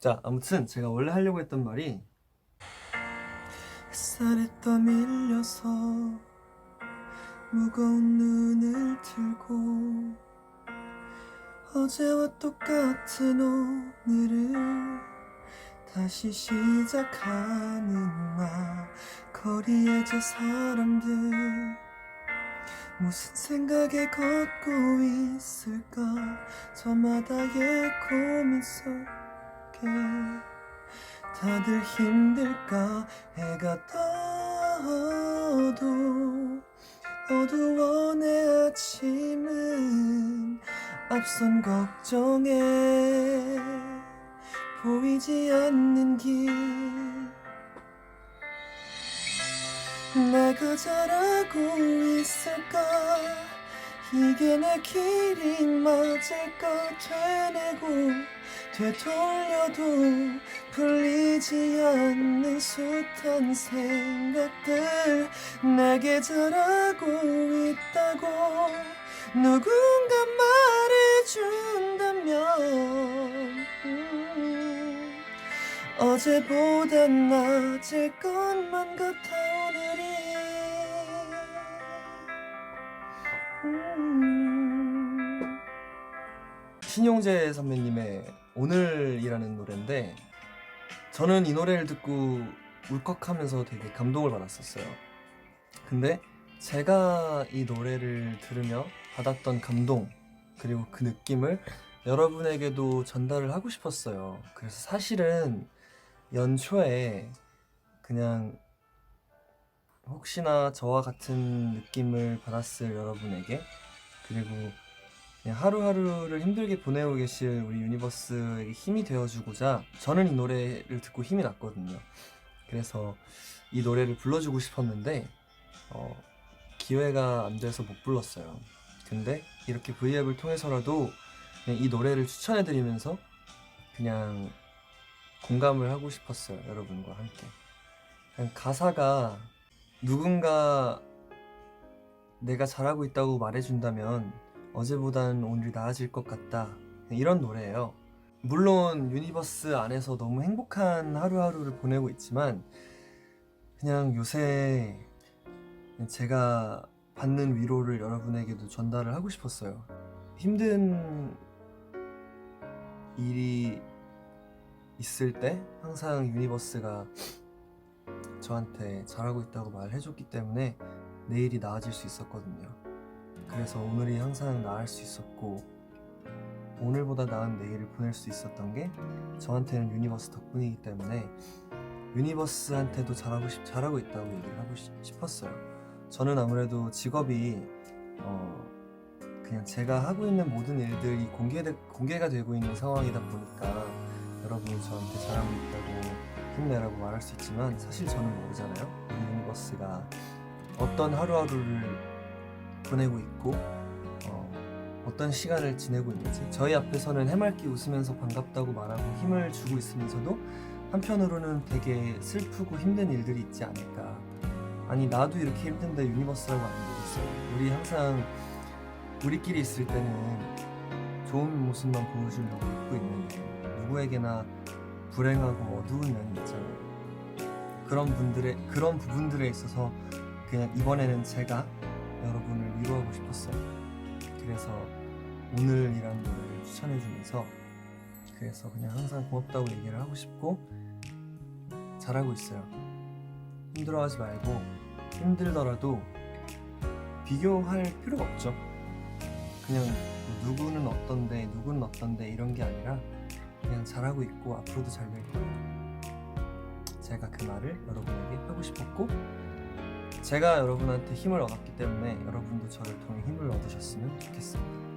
자, 아무튼 제가 원래 하려고 했던 말이 햇살에 떠밀려서 무거운 눈을 들고 어제와 똑같은 오늘을 다시 시작하는 나 거리에 저 사람들 무슨 생각에 걷고 있을까? 저마다의 고민 속에 다들 힘들까? 해가 떠도 어두워 내 아침은 앞선 걱정에 보이지 않는 길. 내가 잘하고 있을까 이게 내 길이 맞을까 되뇌고 되돌려도 풀리지 않는 숱한 생각들 내게 잘하고 있다고 누군가 말해준다면. 음, 어제보단 나아질 것만 같아 신용재 선배님의 오늘이라는 노래인데 저는 이 노래를 듣고 울컥하면서 되게 감동을 받았었어요. 근데 제가 이 노래를 들으며 받았던 감동 그리고 그 느낌을 여러분에게도 전달을 하고 싶었어요. 그래서 사실은 연초에 그냥 혹시나 저와 같은 느낌을 받았을 여러분에게 그리고 하루하루를 힘들게 보내고 계실 우리 유니버스에게 힘이 되어주고자 저는 이 노래를 듣고 힘이 났거든요. 그래서 이 노래를 불러주고 싶었는데 어, 기회가 안 돼서 못 불렀어요. 근데 이렇게 V앱을 통해서라도 이 노래를 추천해드리면서 그냥 공감을 하고 싶었어요. 여러분과 함께. 그냥 가사가 누군가 내가 잘하고 있다고 말해준다면 어제보단 오늘이 나아질 것 같다. 이런 노래예요. 물론 유니버스 안에서 너무 행복한 하루하루를 보내고 있지만 그냥 요새 제가 받는 위로를 여러분에게도 전달을 하고 싶었어요. 힘든 일이 있을 때 항상 유니버스가 저한테 잘하고 있다고 말해줬기 때문에 내일이 나아질 수 있었거든요. 그래서 오늘이 항상 나을 수 있었고 오늘보다 나은 내일을 보낼 수 있었던 게 저한테는 유니버스 덕분이기 때문에 유니버스한테도 잘하고 싶 잘하고 있다고 얘기를 하고 싶- 싶었어요. 저는 아무래도 직업이 어 그냥 제가 하고 있는 모든 일들이 공개되, 공개가 되고 있는 상황이다 보니까 여러분이 저한테 잘하고 있다고 힘내라고 말할 수 있지만 사실 저는 모르잖아요. 이 유니버스가 어떤 하루하루를 보내고 있고 어, 어떤 시간을 지내고 있는지 저희 앞에서는 해맑게 웃으면서 반갑다고 말하고 힘을 주고 있으면서도 한편으로는 되게 슬프고 힘든 일들이 있지 않을까 아니 나도 이렇게 힘든데 유니버스라고 안 되겠어 우리 항상 우리끼리 있을 때는 좋은 모습만 보여주려고 입고 있는데 누구에게나 불행하고 어두운 면이 있잖아요 그런 분들의 그런 부분들에 있어서 그냥 이번에는 제가 여러분을 위로하고 싶었어요. 그래서 오늘이라는 노래를 추천해 주면서 그래서 그냥 항상 고맙다고 얘기를 하고 싶고 잘하고 있어요. 힘들어하지 말고 힘들더라도 비교할 필요가 없죠. 그냥 뭐 누구는 어떤데 누구는 어떤데 이런 게 아니라 그냥 잘하고 있고 앞으로도 잘 될 거예요. 제가 그 말을 여러분에게 하고 싶었고 제가 여러분한테 힘을 얻었기 때문에 여러분도 저를 통해 힘을 얻으셨으면 좋겠습니다.